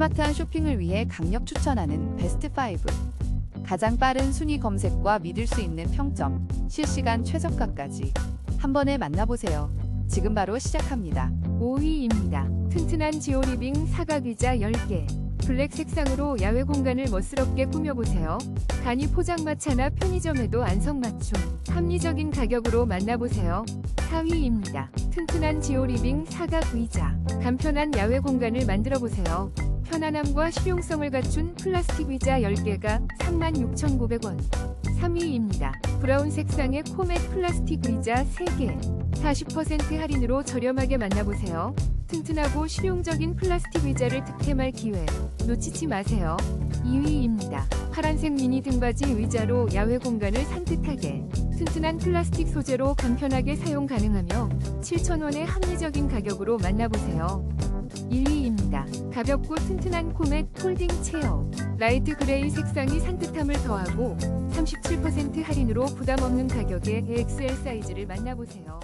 스마트한 쇼핑을 위해 강력 추천하는 베스트 5. 가장 빠른 순위 검색과 믿을 수 있는 평점, 실시간 최저가까지 한 번에 만나보세요. 지금 바로 시작합니다. 5위입니다. 튼튼한 지오리빙 사각 의자 10개. 블랙 색상으로 야외 공간을 멋스럽게 꾸며보세요. 간이 포장마차나 편의점에도 안성맞춤. 합리적인 가격으로 만나보세요. 4위입니다. 튼튼한 지오리빙 사각 의자. 간편한 야외 공간을 만들어보세요. 편안함과 실용성을 갖춘 플라스틱 의자 10개가 36,900원. 3위입니다. 브라운 색상의 코멧 플라스틱 의자 3개. 40% 할인으로 저렴하게 만나보세요. 튼튼하고 실용적인 플라스틱 의자를 득템할 기회 놓치지 마세요. 2위입니다. 파란색 미니 등받이 의자로 야외 공간을 산뜻하게 튼튼한 플라스틱 소재로 간편하게 사용 가능하며 7,000원의 합리적인 가격으로 만나보세요. 1위입니다. 가볍고 튼튼한 코멧 폴딩 체어. 라이트 그레이 색상이 산뜻함을 더하고 37% 할인으로 부담 없는 가격에 XL 사이즈를 만나보세요.